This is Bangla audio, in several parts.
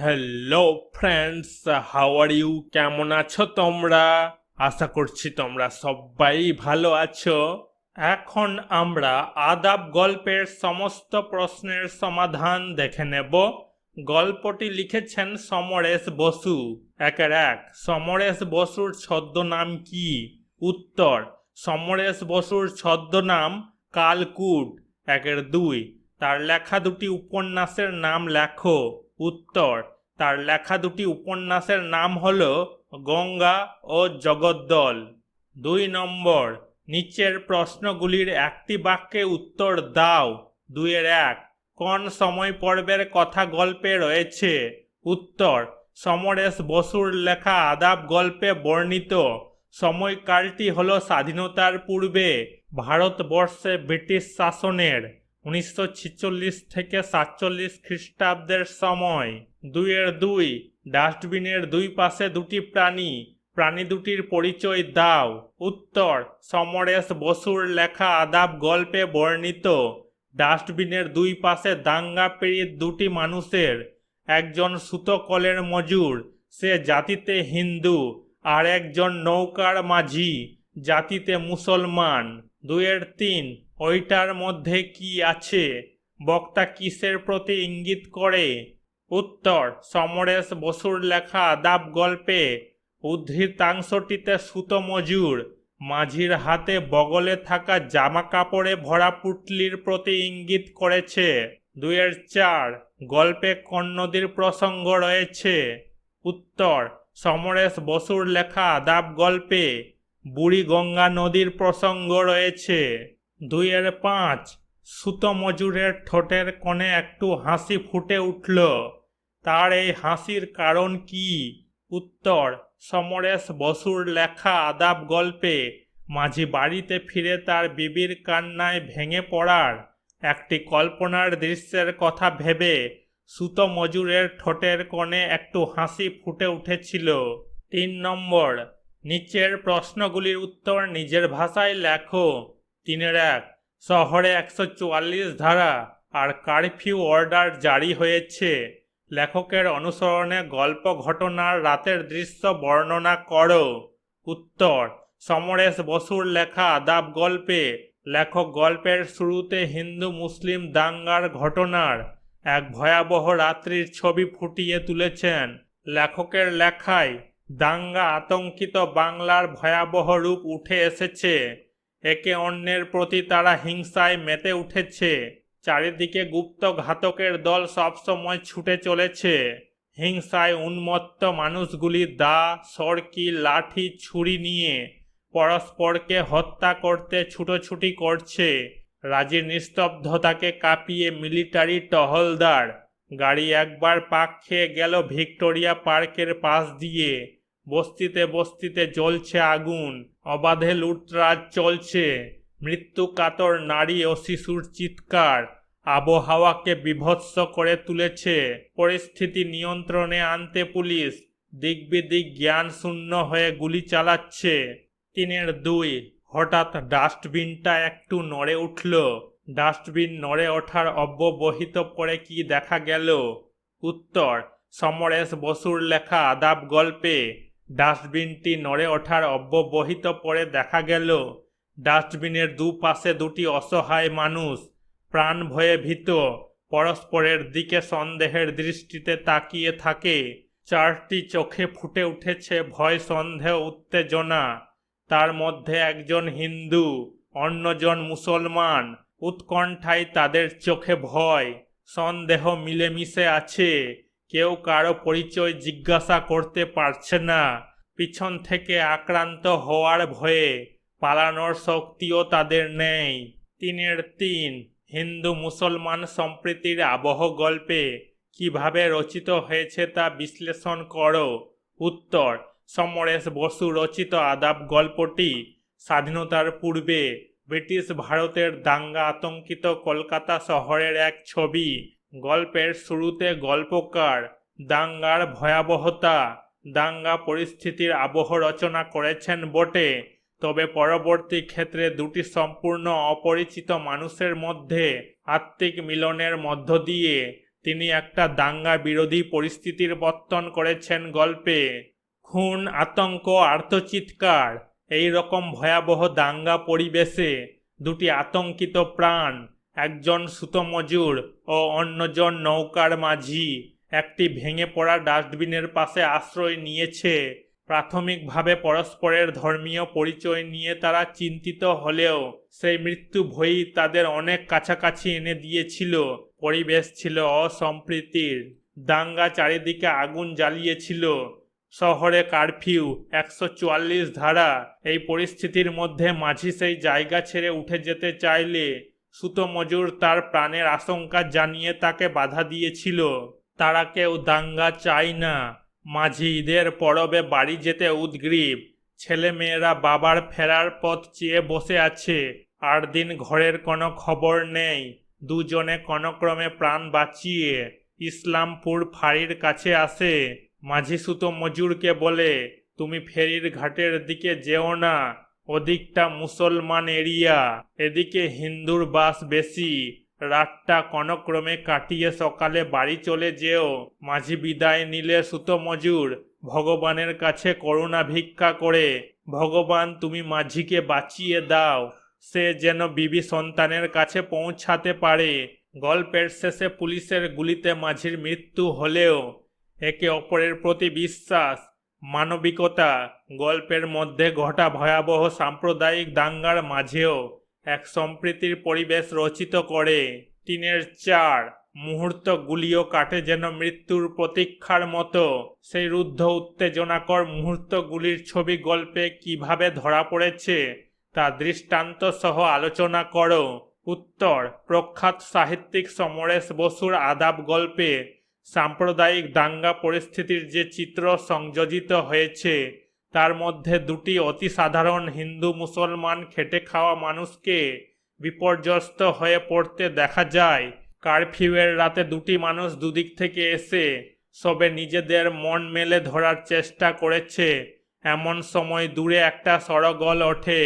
Hello friends how are you কেমন আছো তোমরা? আশা করছি তোমরা সবাই ভালো আছো। এখন আমরা আদাব গল্পের সমস্ত প্রশ্নের সমাধান দেখে নেব। গল্পটি লিখেছেন সমরেশ বসু। একের এক, সমরেশ বসুর ছদ্মনাম কি? উত্তর, সমরেশ বসুর ছদ্মনাম কালকুট। একের দুই, তার লেখা দুটি উপন্যাসের নাম লেখো। উত্তর। তার লেখা দুটি উপন্যাসের নাম হল গঙ্গা ও জগদ্দল। দুই নম্বর, নিচের প্রশ্নগুলির একটি বাক্যে উত্তর দাও। দুইয়ের এক, কোন সময় পর্বের কথা গল্পে রয়েছে? উত্তর, সমরেশ বসুর লেখা আদাব গল্পে বর্ণিত। সময়কালটি হল স্বাধীনতার পূর্বে, ভারতবর্ষে ব্রিটিশ শাসনের। উনিশশো থেকে সাতচল্লিশ খ্রিস্টাব্দের সময় দুইয়ের দুই, ডাস্টবিনের দুই পাশে দুটি প্রাণী প্রাণী দুটির পরিচয় দাও। উত্তর, সমরেশ বসুর লেখা আদাব গল্পে বর্ণিত। ডাস্টবিনের দুই পাশে দাঙ্গা পীড়িত দুটি মানুষের, একজন সুতকলের মজুর, সে জাতিতে হিন্দু, আর একজন নৌকার মাঝি, জাতিতে মুসলমান। দুয়ের তিন ওইটার মধ্যে কি আছে? বক্তা কিসের প্রতি ইঙ্গিত করে? উত্তর, সমরেশ বসুর লেখা আদাব গল্পে। উদ্ধৃতাংশটিতে সুতো মজুর, মাঝির হাতে বগলে থাকা জামা কাপড়ে ভরা পুটলির প্রতি ইঙ্গিত করেছে। দুয়ের চার, গল্পে কোন নদীর প্রসঙ্গ রয়েছে। উত্তর, সমরেশ বসুর লেখা আদাব গল্পে বুড়ি গঙ্গা নদীর প্রসঙ্গ রয়েছে। দুইয়ের পাঁচ সুতো মজুরের ঠোঁটের কোণে একটু হাসি ফুটে উঠল। তার এই হাসির কারণ কি? উত্তর, সমরেশ বসুর লেখা আদাব গল্পে মাঝি বাড়িতে ফিরে তার বিবির কান্নায় ভেঙে পড়ার একটি কল্পনার দৃশ্যের কথা ভেবে সুতো মজুরের ঠোঁটের কোণে একটু হাসি ফুটে উঠেছিল। তিন নম্বর, নিচের প্রশ্নগুলির উত্তর নিজের ভাষায় লেখো। তিনের এক। শহরে একশো চুয়াল্লিশ ধারা আর কারফিউ অর্ডার জারি হয়েছে। লেখকের অনুসরণে গল্প ঘটনার রাতের দৃশ্য বর্ণনা করো। উত্তর, সমরেশ বসুর লেখা আদাব গল্পে লেখক গল্পের শুরুতে হিন্দু মুসলিম দাঙ্গার ঘটনার এক ভয়াবহ রাত্রির ছবি ফুটিয়ে তুলেছেন। লেখকের লেখায়, দাঙ্গা আতঙ্কিত বাংলার ভয়াবহ রূপ উঠে এসেছে। একে অন্যের প্রতি তারা হিংসায় মেতে উঠেছে। চারিদিকে গুপ্ত ঘাতকের দল সবসময় ছুটে চলেছে। হিংসায় উন্মত্ত মানুষগুলি দা, সরকি, লাঠি, ছুরি নিয়ে পরস্পরকে হত্যা করতে ছুটোছুটি করছে। রাজির নিস্তব্ধতাকে কাঁপিয়ে মিলিটারি টহলদার গাড়ি একবার পাক খেয়ে গেল ভিক্টোরিয়া পার্কের পাশ দিয়ে। বস্তিতে বস্তিতে জ্বলছে আগুন। অবাধে লুটরাজ চলছে। মৃত্যু কাতর নারী ও শিশুর চিৎকার। আবহাওয়াকে বিভৎস করে তুলেছে। পরিস্থিতি নিয়ন্ত্রণে আনতে পুলিশ দিকবিদিক জ্ঞান শূন্য হয়ে গুলি চালাচ্ছে। তিনের দুই, হঠাৎ ডাস্টবিনটা একটু নড়ে উঠল। ডাস্টবিন নড়ে ওঠার অব্যবহিত পরে কি দেখা গেল? উত্তর, সমরেশ বসুর লেখা আদাব গল্পে ডাস্টবিনটি নড়ে ওঠার অব্যবহিত পরে দেখা গেল, ডাস্টবিনের দুপাশে দুটি অসহায় মানুষ প্রাণ ভয়ে ভীত, পরস্পরের দিকে সন্দেহের দৃষ্টিতে তাকিয়ে থাকে। চারটি চোখে ফুটে উঠেছে ভয়, সন্দেহ, উত্তেজনা। তার মধ্যে একজন হিন্দু, অন্যজন মুসলমান। উৎকণ্ঠায় তাদের চোখে ভয়, সন্দেহ মিলেমিশে আছে। কেউ কারও পরিচয় জিজ্ঞাসা করতে পারছে না। পিছন থেকে আক্রান্ত হওয়ার ভয়ে পালানোর শক্তিও তাদের নেই। তিনের তিন, হিন্দু মুসলমান সম্প্রীতির আবহ গল্পে কীভাবে রচিত হয়েছে তা বিশ্লেষণ করো। উত্তর, সমরেশ বসু রচিত আদাব গল্পটি স্বাধীনতার পূর্বে ব্রিটিশ ভারতের দাঙ্গা আতঙ্কিত কলকাতা শহরের এক ছবি। গল্পের শুরুতে গল্পকার দাঙ্গার ভয়াবহতা দাঙ্গা পরিস্থিতির আবহ রচনা করেছেন বটে, তবে পরবর্তী ক্ষেত্রে দুটি সম্পূর্ণ অপরিচিত মানুষের মধ্যে আত্মিক মিলনের মধ্য দিয়ে তিনি একটা দাঙ্গা বিরোধী পরিস্থিতির পত্তন করেছেন গল্পে। খুন, আতঙ্ক, আর্তচিৎকার, এই রকম ভয়াবহ দাঙ্গা পরিবেশে দুটি আতঙ্কিত প্রাণ, একজন সুতমজুর ও অন্যজন নৌকার মাঝি। একটি ভেঙে পড়া ডাস্টবিনের পাশে আশ্রয় নিয়েছে। প্রাথমিকভাবে পরস্পরের ধর্মীয় পরিচয় নিয়ে তারা চিন্তিত হলেও সেই মৃত্যু ভয়ই তাদের অনেক কাছাকাছি এনে দিয়েছিল। পরিবেশ ছিল অসম্প্রীতির। দাঙ্গা চারিদিকে আগুন জ্বালিয়েছিল। শহরে কারফিউ একশো চুয়াল্লিশ ধারা। এই পরিস্থিতির মধ্যে মাঝি সেই জায়গা ছেড়ে উঠে যেতে চাইলে সুতো মজুর তার প্রাণের আশঙ্কা জানিয়ে তাকে বাধা দিয়েছিল। তারা কেউ দাঙ্গা চায় না। মাঝি ঈদের পরবে বাড়ি যেতে উদ্গ্রীব। ছেলে মেয়েরা বাবার ফেরার পথ চেয়ে বসে আছে। আট দিন ঘরের কোনো খবর নেই। দুজনে কোনক্রমে প্রাণ বাঁচিয়ে ইসলামপুর ফাঁড়ির কাছে আসে। মাঝি সুতো মজুরকে বলে, তুমি ফেরির ঘাটের দিকে যেও না। ওদিকটা মুসলমান এরিয়া। এদিকে হিন্দুর বাস বেশি। রাতটা কনক্রমে কাটিয়ে সকালে বাড়ি চলে যেও। মাঝি বিদায় নিলে সুতো মজুর, ভগবানের কাছে করুণা ভিক্ষা করে। ভগবান, তুমি মাঝিকে বাঁচিয়ে দাও। সে যেন বিবি সন্তানের কাছে পৌঁছাতে পারে। গল্পের শেষে পুলিশের গুলিতে মাঝির মৃত্যু হলেও একে অপরের প্রতি বিশ্বাস, মানবিকতা, গল্পের মধ্যে ঘটা ভয়াবহ সাম্প্রদায়িক দাঙ্গার মাঝেও এক সম্প্রীতির পরিবেশ রচিত করে। টিনের চার মুহূর্তগুলিও কাটে যেন মৃত্যুর প্রতীক্ষার মতো। সেই রুদ্ধ উত্তেজনাকর মুহূর্তগুলির ছবি গল্পে কীভাবে ধরা পড়েছে, তা দৃষ্টান্ত সহ আলোচনা করো। উত্তর, প্রখ্যাত সাহিত্যিক সমরেশ বসুর আদাব গল্পে সাম্প্রদায়িক দাঙ্গা পরিস্থিতির যে চিত্র সংযোজিত হয়েছে তার মধ্যে দুটি অতি সাধারণ হিন্দু মুসলমান খেটে খাওয়া মানুষকে বিপর্যস্ত হয়ে পড়তে দেখা যায়। কারফিউয়ের রাতে দুটি মানুষ দুদিক থেকে এসে সবে নিজেদের মন মেলে ধরার চেষ্টা করেছে। এমন সময় দূরে একটা সরগল ওঠে।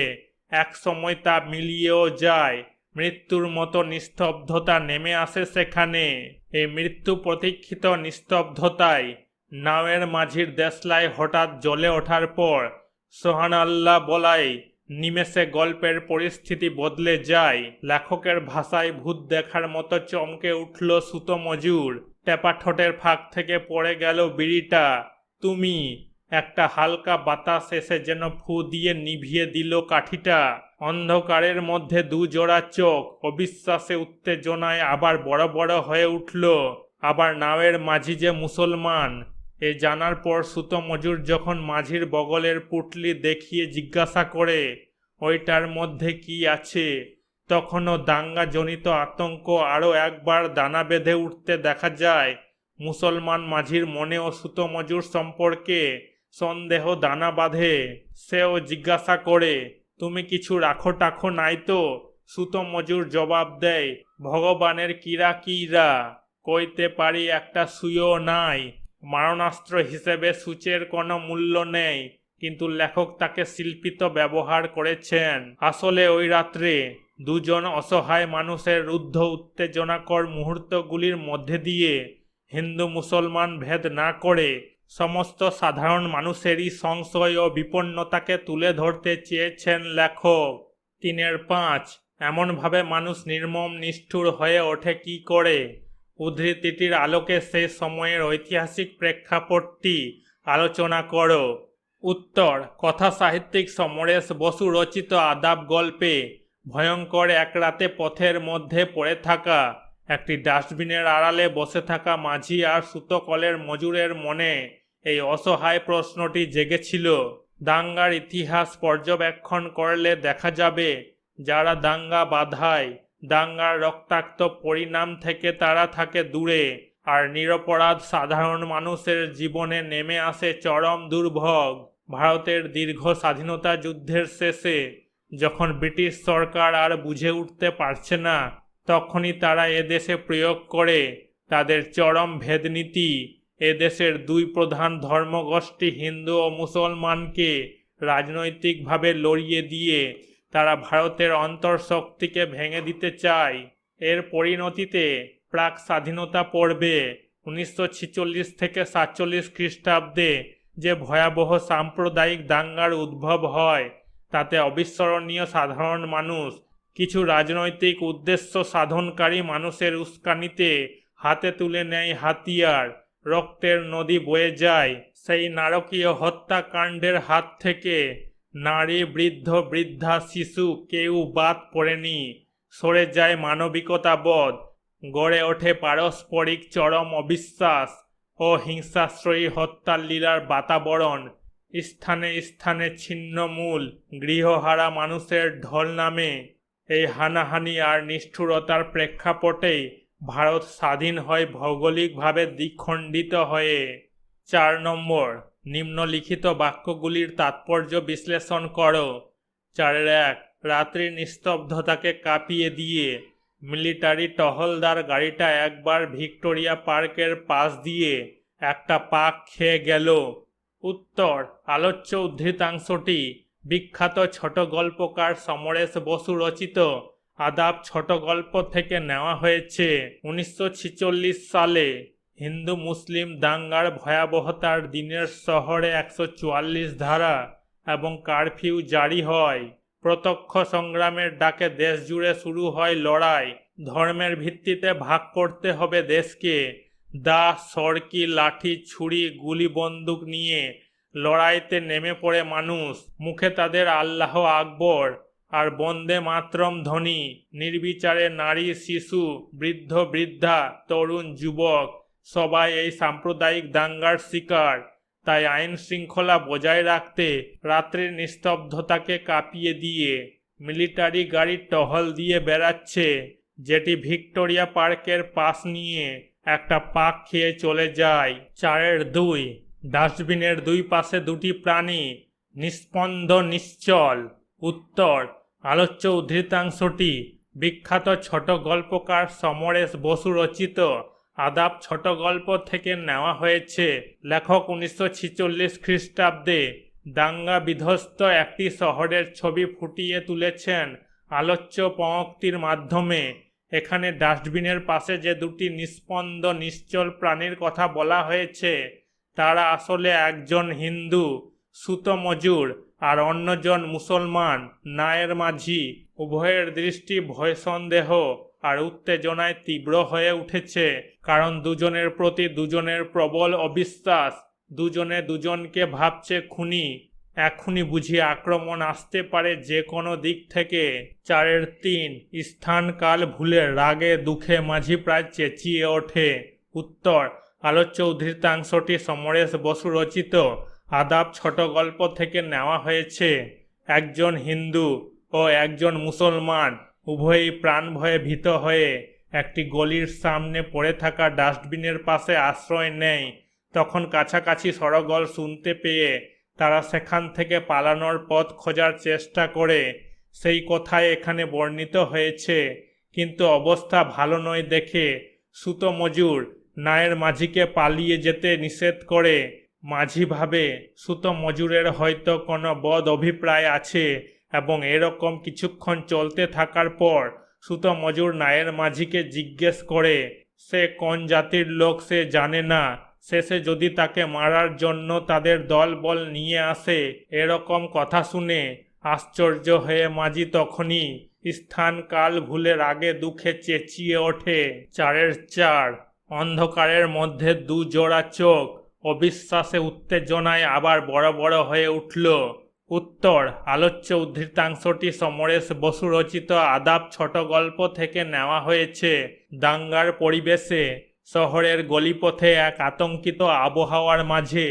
এক সময় তা মিলিয়েও যায়। মৃত্যুর মতো নিস্তব্ধতা নেমে আসে সেখানে। এই মৃত্যু প্রতীক্ষিত নিস্তব্ধতায় নাওয়ের মাঝির দেশলায় হঠাৎ জলে ওঠার পর সোহান আল্লাহ বলাই, নিমেষে গল্পের পরিস্থিতি বদলে যায়। লেখকের ভাষায় ভূত দেখার মতো চমকে উঠল সুতো মজুর। টেপা ঠোঁটের ফাঁক থেকে পড়ে গেল বিড়িটা। তুমি একটা হালকা বাতাস এসে যেন ফু দিয়ে নিভিয়ে দিল কাঠিটা। অন্ধকারের মধ্যে দু জোড়া চোখ, অবিশ্বাসে উত্তেজনায় আবার বড় বড় হয়ে উঠল। আবার নাওয়ের মাঝি যে মুসলমান এ জানার পর সুতো মজুর যখন মাঝির বগলের পুটলি দেখিয়ে জিজ্ঞাসা করে, ওইটার মধ্যে কি আছে? তখনও দাঙ্গাজনিত আতঙ্ক আরও একবার দানা বেঁধে উঠতে দেখা যায়, মুসলমান মাঝির মনে ও সুতো মজুর সম্পর্কে সন্দেহ দানা বাঁধে। সেও জিজ্ঞাসা করে, তুমি কিছু রাখো টাখো নাই তো? সুতো মজুর জবাব দেয়, ভগবানের কিরা কিরা কইতে পারি একটা সুয়ো নাই। মারণাস্ত্র হিসেবে সূচের কোনো মূল্য নেই, কিন্তু লেখক তাকে শিল্পিত ব্যবহার করেছেন। আসলে ওই রাত্রে দুজন অসহায় মানুষের রুদ্ধ উত্তেজনাকর মুহূর্তগুলির মধ্যে দিয়ে হিন্দু মুসলমান ভেদ না করে সমস্ত সাধারণ মানুষেরই সংশয় ও বিপন্নতাকে তুলে ধরতে চেয়েছেন লেখক। তিনের পাঁচ, এমনভাবে মানুষ নির্মম নিষ্ঠুর হয়ে ওঠে কি করে? উদ্ধৃতিটির আলোকে সেই সময়ের ঐতিহাসিক প্রেক্ষাপটটি আলোচনা করো। উত্তর কথা সাহিত্যিক সমরেশ বসু রচিত আদাব গল্পে ভয়ঙ্কর এক রাতে পথের মধ্যে পড়ে থাকা, একটি ডাস্টবিনের আড়ালে বসে থাকা মাঝি আর সুতকলের মজুরের মনে এই অসহায় প্রশ্নটি জেগেছিল। দাঙ্গার ইতিহাস পর্যবেক্ষণ করলে দেখা যাবে, যারা দাঙ্গা বাধায় দাঙ্গার রক্তাক্ত পরিণাম থেকে তারা থাকে দূরে, আর নিরপরাধ সাধারণ মানুষের জীবনে নেমে আসে চরম দুর্ভোগ। ভারতের দীর্ঘ স্বাধীনতা যুদ্ধের শেষে যখন ব্রিটিশ সরকার আর বুঝে উঠতে পারছে না, তখনই তারা এদেশে প্রয়োগ করে তাদের চরম ভেদনীতি এদেশের দুই প্রধান ধর্মগোষ্ঠী হিন্দু ও মুসলমানকে রাজনৈতিকভাবে লড়িয়ে দিয়ে তারা ভারতের অন্তর্শক্তিকে ভেঙে দিতে চায়। এর পরিণতিতে প্রাক স্বাধীনতা পর্বে উনিশশো থেকে সাতচল্লিশ খ্রিস্টাব্দে যে ভয়াবহ সাম্প্রদায়িক দাঙ্গার উদ্ভব হয়, তাতে অবিস্মরণীয় সাধারণ মানুষ, কিছু রাজনৈতিক উদ্দেশ্য সাধনকারী মানুষের উস্কানিতে হাতে তুলে নেয় হাতিয়ার, রক্তের নদী বয়ে যায়, সেই নারকীয় হত্যাকাণ্ডের হাত থেকে নারী বৃদ্ধ বৃদ্ধা শিশু কেউ বাদ পড়েনি। সরে যায় মানবিকতাবোধ গড়ে ওঠে পারস্পরিক চরম অবিশ্বাস ও হিংসাশ্রয়ী হত্যার লীলার বাতাবরণ। স্থানে স্থানে ছিন্নমূল, গৃহহারা মানুষের ঢল নামে। এই হানাহানি আর নিষ্ঠুরতার প্রেক্ষাপটেই ভারত স্বাধীন হয় ভৌগোলিকভাবে দ্বিখণ্ডিত হয়ে। চার নম্বর নিম্নলিখিত বাক্যগুলির তাৎপর্য বিশ্লেষণ করো। চারের এক রাত্রির নিস্তব্ধতাকে কাঁপিয়ে দিয়ে মিলিটারি টহলদার গাড়িটা একবার ভিক্টোরিয়া পার্কের পাশ দিয়ে একটা পাক খেয়ে গেল। উত্তর, আলোচ্য উদ্ধৃতাংশটি বিখ্যাত ছোট গল্পকার সমরেশ বসু রচিত। আদাব ছোট গল্প থেকে নেওয়া হয়েছে উনিশশো ছেচল্লিশ সালে। হিন্দু মুসলিম দাঙ্গার ভয়াবহতার দিনের শহরে একশো চুয়াল্লিশ ধারা এবং কারফিউ জারি হয়। প্রত্যক্ষ সংগ্রামের ডাকে দেশ জুড়ে শুরু হয় লড়াই। ধর্মের ভিত্তিতে ভাগ করতে হবে দেশকে। দা সরকি লাঠি, ছুরি, গুলি, বন্দুক নিয়ে লড়াইতে নেমে পড়ে মানুষ। মুখে তাদের আল্লাহ আকবর আর বন্দে মাতরম ধ্বনি। নির্বিচারে নারী, শিশু, বৃদ্ধ, বৃদ্ধা, তরুণ, যুবক সবাই এই সাম্প্রদায়িক দাঙ্গার শিকার। তাই আইন শৃঙ্খলা বজায় রাখতে রাত্রির নিস্তব্ধতাকে কাঁপিয়ে দিয়ে মিলিটারি গাড়ি টহল দিয়ে বেড়াচ্ছে, যেটি ভিক্টোরিয়া পার্কের পাশ নিয়ে একটা পাক খেয়ে চলে যায়। চারের দুই, ডাস্টবিনের দুই পাশে দুটি প্রাণী নিস্পন্দ নিশ্চল। উত্তর, আলোচ্য উদ্ধৃতাংশটি বিখ্যাত ছোট গল্পকার সমরেশ বসু রচিত। আদাব ছোট গল্প থেকে নেওয়া হয়েছে। লেখক উনিশশো ছিচল্লিশ খ্রিস্টাব্দে দাঙ্গা বিধ্বস্ত একটি শহরের ছবি ফুটিয়ে তুলেছেন আলোচ্য পঙ্ক্তির মাধ্যমে। এখানে ডাস্টবিনের পাশে যে দুটি নিস্পন্দ নিশ্চল প্রাণীর কথা বলা হয়েছে, তারা আসলে একজন হিন্দু, সুতো মজুর আর অন্যজন মুসলমান, নায়ের মাঝি। উভয়ের দৃষ্টি ভয় সন্দেহ আর উত্তেজনায় তীব্র হয়ে উঠেছে। কারণ দুজনের প্রতি দুজনের প্রবল অবিশ্বাস, দুজনে দুজনকে ভাবছে খুনি। এখনই বুঝি আক্রমণ আসতে পারে যে কোনো দিক থেকে। চারের তিন স্থান কাল ভুলে রাগে দুঃখে মাঝি প্রায় চেঁচিয়ে ওঠে। উত্তর, আলোচ্য উদ্ধৃতাংশটি সমরেশ বসু রচিত। আদাব ছোট গল্প থেকে নেওয়া হয়েছে। একজন হিন্দু ও একজন মুসলমান, উভয়ই প্রাণ ভয়ে ভীত হয়ে একটি গলির সামনে পড়ে থাকা ডাস্টবিনের পাশে আশ্রয় নেয়। তখন কাছাকাছি সরগল শুনতে পেয়ে তারা সেখান থেকে পালানোর পথ খোঁজার চেষ্টা করে। সেই কথায় এখানে বর্ণিত হয়েছে। কিন্তু অবস্থা ভালো নয় দেখে সুতো মজুর নায়ের মাঝিকে পালিয়ে যেতে নিষেধ করে। মাঝি ভাবে, সুতো মজুরের হয়তো কোনো বদ অভিপ্রায় আছে এবং এরকম কিছুক্ষণ চলতে থাকার পর সুতো মজুর নায়ের মাঝিকে জিজ্ঞেস করে, সে কোন জাতির লোক সে জানে না। শেষে যদি তাকে মারার জন্য তাদের দল বল নিয়ে আসে, এরকম কথা শুনে আশ্চর্য হয়ে মাঝি তখনই স্থান কাল ভুলে রাগে দুঃখে চেঁচিয়ে ওঠে। চারের চার, অন্ধকারের মধ্যে দু জোড়া চোখ। অবিশ্বাসে উত্তেজনায় আবার বড় বড় হয়ে উঠল। উত্তর, আলোচ্য উদ্ধৃতাংশটি সমরেশ বসু রচিত আদাব ছোট গল্প থেকে নেওয়া হয়েছে। দাঙ্গার পরিবেশে, শহরের গলিপথে এক আতঙ্কিত আবহাওয়ার মাঝে,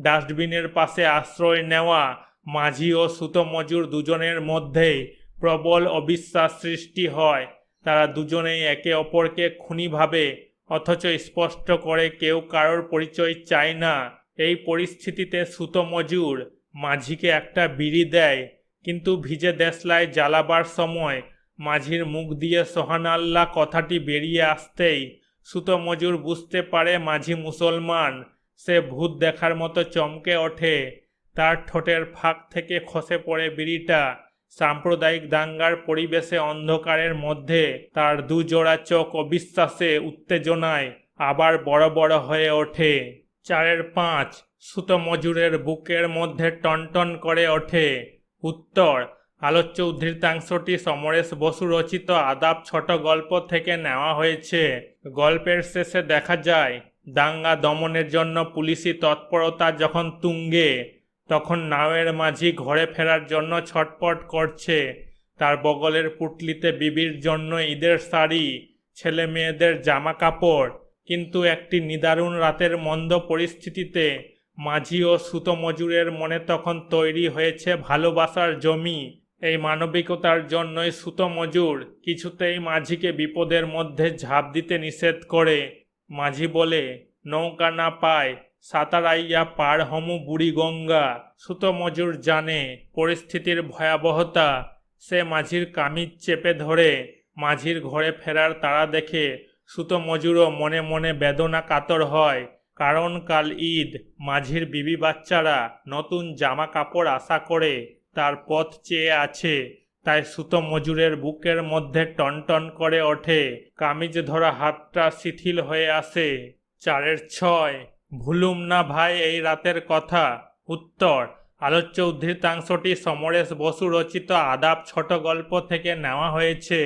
ডাস্টবিনের পাশে আশ্রয় নেওয়া মাঝি ও সুতো মজুর দুজনের মধ্যেই প্রবল অবিশ্বাস সৃষ্টি হয়। তারা দুজনেই একে অপরকে খুনিভাবে অথচ স্পষ্ট করে কেউ কারোর পরিচয় চায় না। এই পরিস্থিতিতে সুতো মজুর মাঝিকে একটা বিড়ি দেয়, কিন্তু ভিজে দেশলায় জ্বালাবার সময় মাঝির মুখ দিয়ে সোহানাল্লাহ কথাটি বেরিয়ে আসতেই সুতো মজুর বুঝতে পারে মাঝি মুসলমান। সে ভূত দেখার মতো চমকে ওঠে। তার ঠোঁটের ফাঁক থেকে খসে পড়ে বিড়িটা। সাম্প্রদায়িক দাঙ্গার পরিবেশে অন্ধকারের মধ্যে তার দুজোড়া চোখ অবিশ্বাসে উত্তেজনায় আবার বড় বড় হয়ে ওঠে। চারের পাঁচ, সুতো মজুরের বুকের মধ্যে টনটন করে ওঠে। উত্তর, আলোচ্য উদ্ধৃতাংশটি সমরেশ বসু রচিত আদাব ছোট গল্প থেকে নেওয়া হয়েছে। গল্পের শেষে দেখা যায়, দাঙ্গা দমনের জন্য পুলিশি তৎপরতা যখন তুঙ্গে, তখন নাওয়ের মাঝি ঘরে ফেরার জন্য ছটপট করছে। তার বগলের পুটলিতে বিবির জন্য ঈদের শাড়ি, ছেলে মেয়েদের জামা কাপড় কিন্তু একটি নিদারুণ রাতের মন্দ পরিস্থিতিতে মাঝি ও সুতো মজুরের মনে তখন তৈরি হয়েছে ভালোবাসার জমি। এই মানবিকতার জন্যই সুতো মজুর কিছুতেই মাঝিকে বিপদের মধ্যে ঝাঁপ দিতে নিষেধ করে। মাঝি বলে, নৌকা না পায়, সাঁতারাইয়া পার হমু সুতো মজুর জানে পরিস্থিতির ভয়াবহতা। সে মাঝির কামিজ চেপে ধরে, মাঝির ঘরে ফেরার তাড়া দেখে সুতো মজুরও মনে মনে বেদনা কাতর হয়। কারণ কাল ঈদ, মাঝির বিবি বাচ্চারা নতুন জামা কাপড় আশা করে, তার পথ চেয়ে আছে। তাই সুতো মজুরের বুকের মধ্যে টনটন করে ওঠে। কামিজ ধরা হাতটা শিথিল হয়ে আসে। চারের ছয়, ভুলুম না ভাই এই রাতের কথা। উত্তর আলোচ্য উদ্ধৃতাংশটি সমরেশ বসু রচিত আদাব ছোট গল্প থেকে নেওয়া হয়েছে।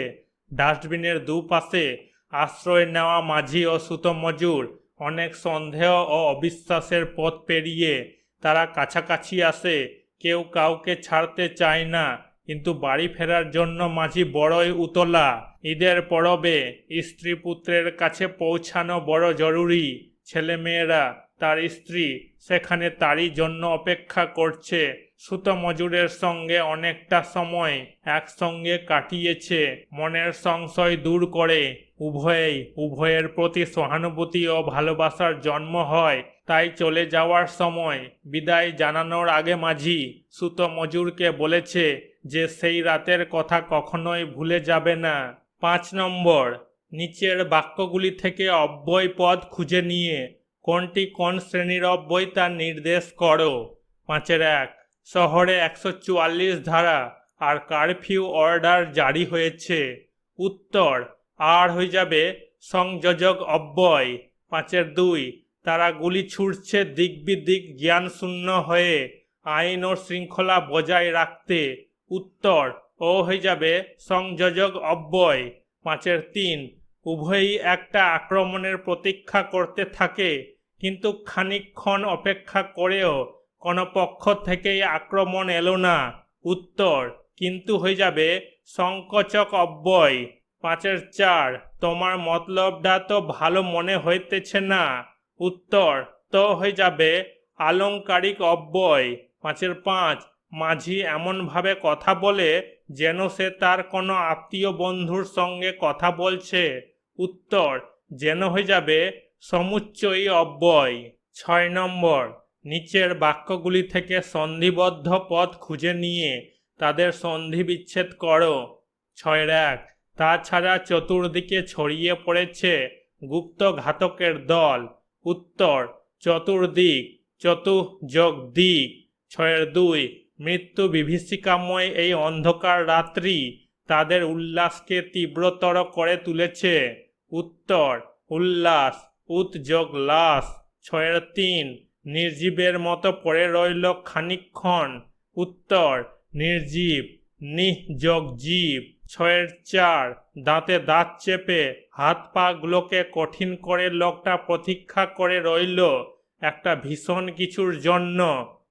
ডাস্টবিনের দুপাশে আশ্রয় নেওয়া মাঝি ও সুতো মজুর অনেক সন্দেহ ও অবিশ্বাসের পথ পেরিয়ে তারা কাছাকাছি আসে। কেউ কাউকে ছাড়তে চায় না, কিন্তু বাড়ি ফেরার জন্য মাঝি বড়ই উতলা। ঈদের পরবে স্ত্রী পুত্রের কাছে পৌঁছানো বড় জরুরি। ছেলেমেয়েরা, তার স্ত্রী, সেখানে তারই জন্য অপেক্ষা করছে। সুতো মজুরের সঙ্গে অনেকটা সময় একসঙ্গে কাটিয়েছে। মনের সংশয় দূর করে। উভয়েই, উভয়ের প্রতি সহানুভূতি ও ভালোবাসার জন্ম হয়। তাই চলে যাওয়ার সময় বিদায় জানানোর আগে মাঝি সুতো মজুরকে বলেছে যে সেই রাতের কথা কখনোই ভুলে যাবে না। পাঁচ নম্বর, নিচের বাক্যগুলি থেকে অব্যয় পদ খুঁজে নিয়ে কোনটি কোন শ্রেণির অব্যয় তা নির্দেশ করো। পাঁচের এক শহরে একশো চুয়াল্লিশ ধারা আর কারফিউ অর্ডার জারি হয়েছে। উত্তর, আর হয়ে যাবে সংযোজক অব্যয়। পাঁচের দুই, তারা গুলি ছুটছে দিক বিদিক জ্ঞান শূন্য হয়ে, আইন ও শৃঙ্খলা বজায় রাখতে। উত্তর, ও হয়ে যাবে সংযোজক অব্যয়। পাঁচের তিন, উভয়ই একটা আক্রমণের প্রতীক্ষা করতে থাকে, কিন্তু খানিকক্ষণ অপেক্ষা করেও কোনো পক্ষ থেকেই আক্রমণ এলো না। উত্তর, কিন্তু হয়ে যাবে। সংকোচক অব্যয়। পাঁচের চার, তোমার মতলবটা তো ভালো মনে হইতেছে না। উত্তর, তো হয়ে যাবে। আলংকারিক অব্যয়। পাঁচের পাঁচ, মাঝি এমনভাবে কথা বলে যেন সে তার কোনো আত্মীয় বন্ধুর সঙ্গে কথা বলছে। উত্তর, যেন হয়ে যাবে। সমুচ্চয়ী অব্যয়। ছয় নম্বর নিচের বাক্যগুলি থেকে সন্ধিবদ্ধ পথ খুঁজে নিয়ে তাদের সন্ধি বিচ্ছেদ করো। ছয়ের এক, তাছাড়া চতুর্দিকে ছড়িয়ে পড়েছে গুপ্ত ঘাতকের দল। উত্তর, চতুর্দিক চতুঃ যোগ দিক ছয়ের দুই, মৃত্যু বিভীষিকাময় এই অন্ধকার রাত্রি তাদের উল্লাসকে তীব্রতর করে তুলেছে। উত্তর, উল্লাস উৎযোগ লাস ছয়ের তিন নির্জীবের মতো পড়ে রইল খানিকক্ষণ। উত্তর, নির্জীব নিঃযোগ জীব, ছয়ের চার, দাঁতে দাঁত চেপে, হাত পাগুলোকে কঠিন করে লোকটা প্রতীক্ষা করে রইল একটা ভীষণ কিছুর জন্য।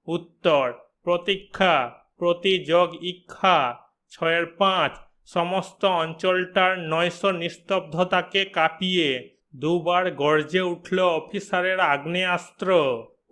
উত্তর, প্রতীক্ষা প্রতিযোগ ইচ্ছা ছয়ের পাঁচ, সমস্ত অঞ্চলটার নৈশ নিস্তব্ধতাকে কাঁপিয়ে দুবার গর্জে উঠল অফিসারের আগ্নেয়াস্ত্র।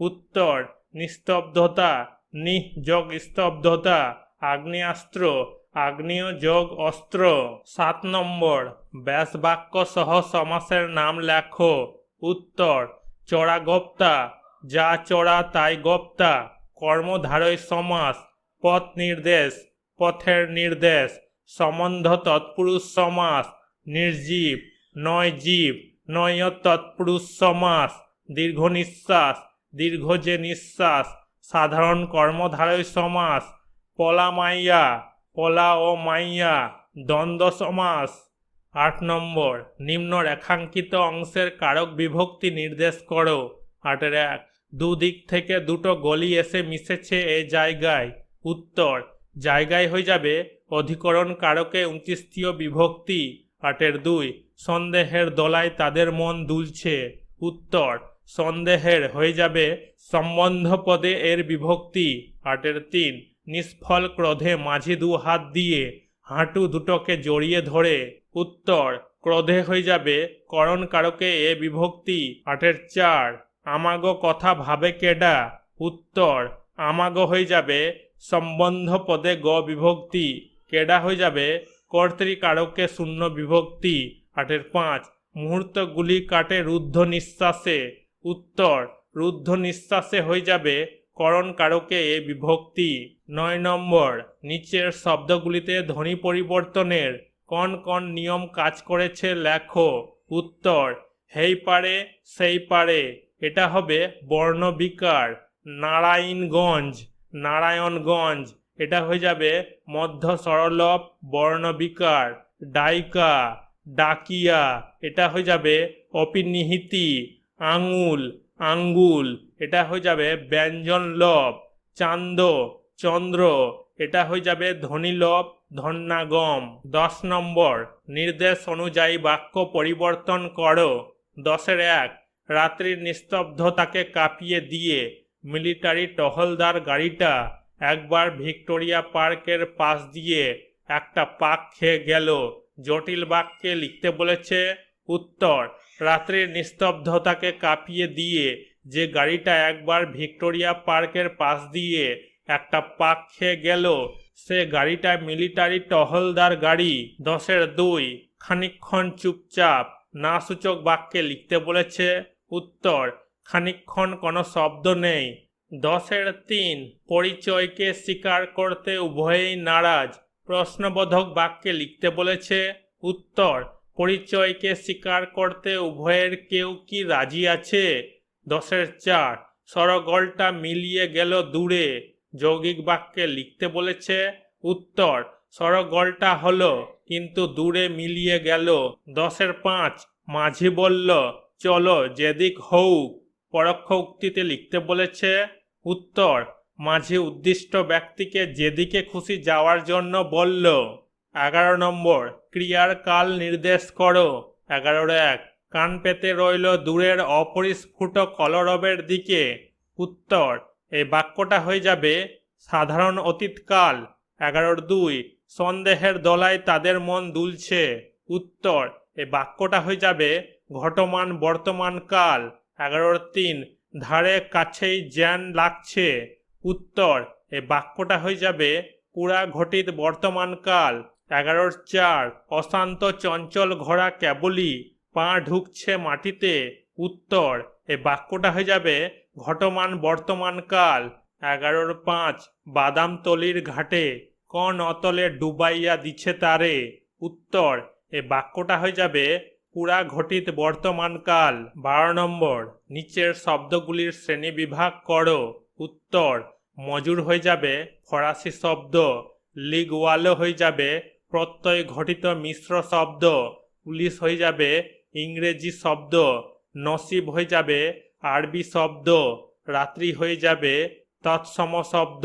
উত্তর, নিস্তব্ধতা নিঃযোগ স্তব্ধতা, আগ্নেয়াস্ত্র, আগ্নেয় যোগ অস্ত্র। সাত নম্বর ব্যাস বাক্য সহ সমাসের নাম লেখো। উত্তর, চড়া গপ্তা, যা চড়া তাই গপ্তা। কর্মধারয় সমাস, পথ নির্দেশ, পথের নির্দেশ। সম্বন্ধ তৎপুরুষ সমাস, নির্জীব, নয় জীব, নয় তৎপুরুষ সমাস, দীর্ঘ নিঃশ্বাস। দীর্ঘ যে নিঃশ্বাস, সাধারণ কর্মধারয় সমাস পলামাইয়া পলা ও মাইয়া, দ্বন্দ্ব সমাস। আট নম্বর, নিম্ন রেখাঙ্কিত অংশের কারক বিভক্তি নির্দেশ করো। আটের এক, দুদিক থেকে দুটো গলি এসে মিশেছে এ জায়গায়। উত্তর, জায়গায় হয়ে যাবে অধিকরণ কারকে উনত্রিশতীয় বিভক্তি। আটের দুই, সন্দেহের দলায় তাদের মন দুলছে। উত্তর সন্দেহের হয়ে যাবে সম্বন্ধ পদে এর বিভক্তি। আটের তিন, নিষ্ফল ক্রোধে মাঝি দু হাত দিয়ে হাঁটু দুটোকে জড়িয়ে ধরে। উত্তর, ক্রোধে হয়ে যাবে করণ কারকে এ বিভক্তি। আটের চার, আমাগো কথা ভাবে কেডা। উত্তর, আমাগো হয়ে যাবে সম্বন্ধ পদে গ বিভক্তি। কেডা হয়ে যাবে কর্তৃকারকে শূন্য বিভক্তি। আটের পাঁচ, মুহূর্তগুলি কাটে রুদ্ধ নিঃশ্বাসে। উত্তর, রুদ্ধ নিঃশ্বাসে হয়ে যাবে করণ কারকে এ বিভক্তি। নয় নম্বর, নিচের শব্দগুলিতে ধ্বনি পরিবর্তনের কন কন নিয়ম কাজ করেছে, লেখো। উত্তর, হেই পারে, সেই পারে। এটা হবে বর্ণবিকার, নারায়ণগঞ্জ নারায়ণগঞ্জ। এটা হয়ে যাবে মধ্য সরলভ, বর্ণবিকার, ডাইকা, ডাকিয়া। এটা হয়ে যাবে অপিনিহিতি আঙুল, আঙ্গুল, এটা হয়ে যাবে ব্যঞ্জন লব, চান্দ, চন্দ্র, এটা হয়ে যাবে ধ্বনিলভ ধন্যাগম। দশ নম্বর, নির্দেশ অনুযায়ী বাক্য পরিবর্তন করো। দশের এক, রাত্রির নিস্তব্ধতাকে কাঁপিয়ে দিয়ে মিলিটারি টহলদার গাড়িটা একবার ভিক্টোরিয়া পার্কের পাশ দিয়ে একটা পাক খেয়ে গেল। জটিল বাক্যে লিখতে বলেছে, উত্তর রাত্রির নিস্তব্ধতাকে কাঁপিয়ে দিয়ে যে গাড়িটা একবার ভিক্টোরিয়া পার্কের পাশ দিয়ে একটা পাক খেয়ে গেল, সে গাড়িটা মিলিটারি টহলদার গাড়ি দশের দুই, খানিকক্ষণ চুপচাপ না সূচক বাক্যে লিখতে বলেছে, উত্তর, খানিকক্ষণ কোনো শব্দ নেই। দশের তিন, পরিচয়কে স্বীকার করতে উভয়েই নারাজ। প্রশ্নবোধক বাক্যে লিখতে বলেছে, উত্তর পরিচয়কে স্বীকার করতে উভয়ের কেউ কি রাজি আছে? দশের চার, সরগলটা মিলিয়ে গেল দূরে। যৌগিক বাক্যে লিখতে বলেছে, উত্তর, সরগলটা হলো, কিন্তু দূরে মিলিয়ে গেল। দশের পাঁচ, মাঝি বলল, চলো যেদিক হোক পরোক্ষ উক্তিতে লিখতে বলেছে, উত্তর, মাঝি উদ্দিষ্ট ব্যক্তিকে যেদিকে খুশি যাওয়ার জন্য বলল। এগারো নম্বর, ক্রিয়ার কাল নির্দেশ করো। এগারোর এক, কান পেতে রইল দূরের অপরিস্ফুট কলরবের দিকে। উত্তর, এই বাক্যটা হয়ে যাবে, সাধারণ অতীতকাল এগারোর দুই, সন্দেহের দলায় তাদের মন দুলছে। উত্তর, এই বাক্যটা হয়ে যাবে, ঘটমান বর্তমান কাল। এগারোর তিন, ধারে কাছেই জ্ঞান লাগছে। উত্তর, এই বাক্যটা হয়ে যাবে, পুরা ঘটিত বর্তমান কাল। এগারোর চার, অশান্ত চঞ্চল ঘোড়া কেবলই পা ঢুকছে মাটিতে, উত্তর, এ বাক্যটা হয়ে যাবে ঘটমান বর্তমান কাল। এগারোর পাঁচ, বাদাম তলির ঘাটে কন অতলে ডুবাইয়া দিছে তারে। উত্তর, এ বাক্যটা হয়ে যাবে পুরা ঘটিত বর্তমান কাল। বারো নম্বর, নিচের শব্দগুলির শ্রেণি বিভাগ করো। উত্তর, মজুর হয়ে যাবে ফরাসি শব্দ। লিগওয়ালো হয়ে যাবে প্রত্যয় ঘটিত মিশ্র শব্দ পুলিশ হয়ে যাবে, ইংরেজি শব্দ নসিব হয়ে যাবে, আরবি শব্দ রাত্রি হয়ে যাবে, তৎসম শব্দ।